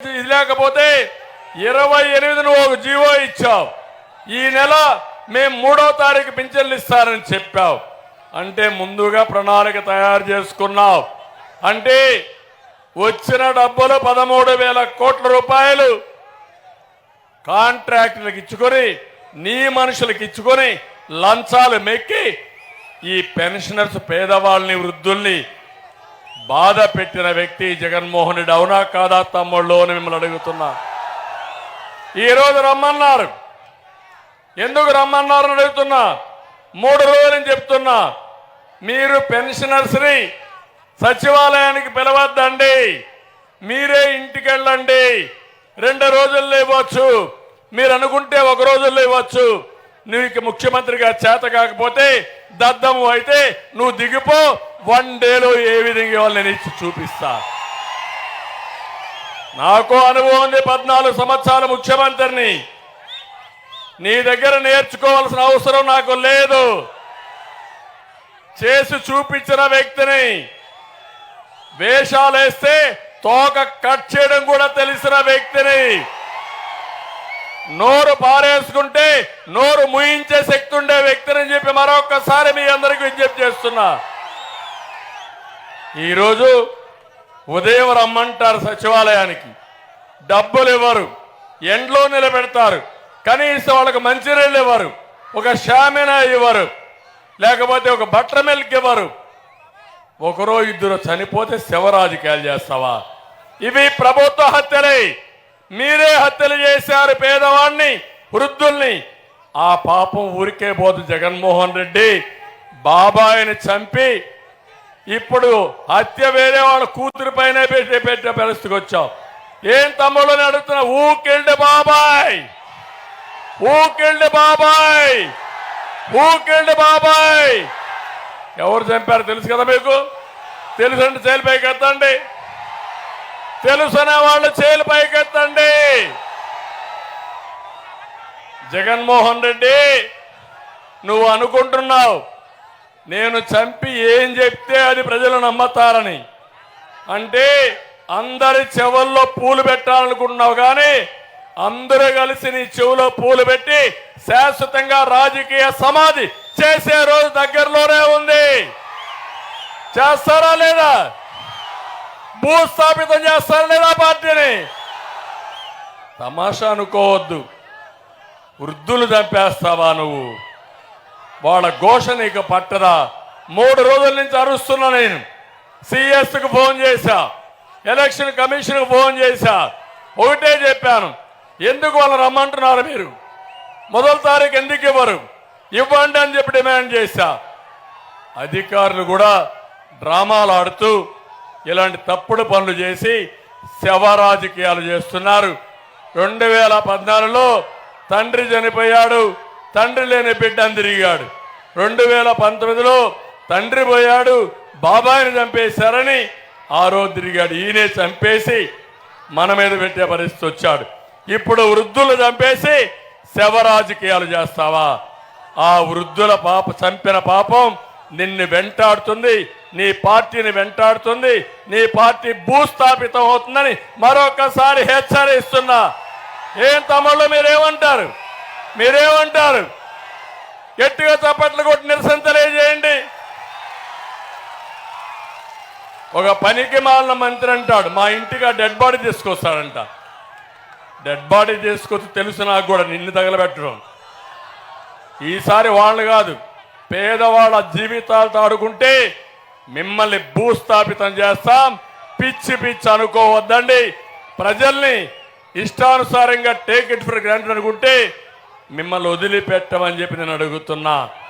ఇది లేకపోతే ఇరవై ఎనిమిదిన ఒక జీవో ఇచ్చావు. ఈ నెల మేము మూడో తారీఖు పింఛన్లు ఇస్తారని చెప్పావు. అంటే ముందుగా ప్రణాళిక తయారు చేసుకున్నావు. అంటే వచ్చిన డబ్బులు పదమూడు వేల కోట్ల రూపాయలు కాంట్రాక్టులకు ఇచ్చుకొని నీ మనుషులకు ఇచ్చుకొని లంచాలు మెక్కి ఈ పెన్షనర్స్ పేదవాళ్ళని వృద్ధుల్ని బాధ పెట్టిన వ్యక్తి జగన్మోహన్ రెడ్డి అవునా కాదా తమ్ముళ్ళు అని మిమ్మల్ని అడుగుతున్నా. ఈరోజు రమ్మన్నారు. ఎందుకు రమ్మన్నారు అని అడుగుతున్నా. మూడు రోజులని చెప్తున్నా. మీరు పెన్షనర్స్ని సచివాలయానికి పిలవద్దండి. మీరే ఇంటికి వెళ్ళండి. రెండు రోజుల్లో ఇవ్వచ్చు మీరు అనుకుంటే ఒక రోజుల్లో ఇవ్వచ్చు నీకు ముఖ్యమంత్రిగా చేత కాకపోతే దద్దము అయితే నువ్వు దిగిపో. వన్ డేలో ఏ విధంగా ఇవ్వాలి నేను ఇచ్చి చూపిస్తా. నాకు అనుభవం ఉంది పద్నాలుగు సంవత్సరాల ముఖ్యమంత్రిని. నీ దగ్గర నేర్చుకోవాల్సిన అవసరం నాకు లేదు. చేసి చూపించిన వ్యక్తిని వేషాలేస్తే తోక కట్ చేయడం కూడా తెలిసిన వ్యక్తిని. నోరు పారేసుకుంటే నోరు ముయించే శక్తి ఉండే వ్యక్తిని చెప్పి మరొకసారి మీ అందరికీ విజ్ఞప్తి చేస్తున్నా. ఈరోజు ఉదయం రమ్మంటారు సచివాలయానికి. డబ్బులు ఇవ్వరు. ఎండ్లో నిలబెడతారు. కనీసం వాళ్ళకి మంచినీళ్ళు ఇవ్వరు. ఒక షామినా ఇవ్వరు. లేకపోతే ఒక బట్టర్ మిల్క్ ఇవ్వరు. ఒకరో ఇద్దరు చనిపోతే శివరాజకీయాలు చేస్తావా? ఇవి ప్రభుత్వ హత్యలే. మీరే హత్యలు చేశారు పేదవాణ్ణి వృద్ధుల్ని. ఆ పాపం ఊరికే పోదు జగన్మోహన్ రెడ్డి. బాబాయిని చంపి ఇప్పుడు హత్య వేరే వాళ్ళ కూతురు పైన పెట్టి పెట్టే పరిస్థితికి వచ్చావు. ఏం తమ్ముళ్ళని అడుగుతున్నా ఊకెళ్ళి బాబాయ్! ఊకెళ్ళి బాబాయ్! ఊకెళ్ళి బాబాయ్! ఎవరు చంపారు తెలుసు కదా మీకు? తెలుసండి అంటే చేలు పైకి ఎత్తండి. తెలుసనే వాళ్ళు చేలు పైకెత్తండి. జగన్మోహన్ రెడ్డి నువ్వు అనుకుంటున్నావు నేను చంపి ఏం చెప్తే అది ప్రజలు నమ్మతారని. అంటే అందరి చెవుల్లో పూలు పెట్టాలనుకుంటున్నావు కానీ అందరూ కలిసి నీ చెవులో పూలు పెట్టి శాశ్వతంగా రాజకీయ సమాధి చేసే రోజు దగ్గరలోనే ఉంది. చేస్తారా లేదా? భూస్థాపితం చేస్తారా లేదా పార్టీని. తమాషా అనుకోవద్దు. వృద్ధులు చంపేస్తావా నువ్వు? వాళ్ళ ఘోష నీకు పట్టదా? మూడు రోజుల నుంచి అరుస్తున్నా నేను. సిఎస్కు ఫోన్ చేశా. ఎలక్షన్ కమిషన్కు ఫోన్ చేశా. ఒకటే చెప్పాను. ఎందుకు వాళ్ళు రమ్మంటున్నారు మీరు? మొదటి తారీఖు ఎందుకు ఇవ్వరు? ఇవ్వండి అని చెప్పి డిమాండ్ చేశా. అధికారులు కూడా డ్రామాలు ఆడుతూ ఇలాంటి తప్పుడు పనులు చేసి శవ రాజకీయాలు చేస్తున్నారు. రెండు వేల పద్నాలుగులో తండ్రి చనిపోయాడు తండ్రి లేని బిడ్డను తిరిగాడు. రెండు వేల పంతొమ్మిదిలో తండ్రి పోయాడు బాబాయిని చంపేశారని ఆ రోజు తిరిగాడు. ఈయనే చంపేసి మన మీద పెట్టే పరిస్థితి వచ్చాడు. ఇప్పుడు వృద్ధులు చంపేసి శవ రాజకీయాలు చేస్తావా? ఆ వృద్ధుల పాప చంపిన పాపం నిన్ను వెంటాడుతుంది నీ పార్టీని వెంటాడుతుంది నీ పార్టీ భూస్థాపితం అవుతుందని మరొకసారి హెచ్చరిస్తున్నా. ఏం తమ్ముళ్ళు మీరేమంటారు? మీరేమంటారు? గట్టిగా చప్పట్లు కొట్టి నిరసన తెలియజేయండి. ఒక పనికి మాలిన మంత్రి అంటాడు మా ఇంటికి డెడ్ బాడీ తీసుకొస్తాడంట. డెడ్ బాడీ తీసుకొచ్చి తెలుసు నాకు కూడా నిన్ను తగలబెట్టడం. ఈసారి వాళ్ళు కాదు పేదవాళ్ళ జీవితాలతో ఆడుకుంటే మిమ్మల్ని భూస్థాపితం చేస్తాం. పిచ్చి పిచ్చి అనుకోవద్దండి. ప్రజల్ని ఇష్టానుసారంగా టేక్ ఇట్ ఫర్ గ్రాంటెడ్ అనుకుంటే మిమ్మల్ని వదిలిపెట్టమని చెప్పి నేను అడుగుతున్నా.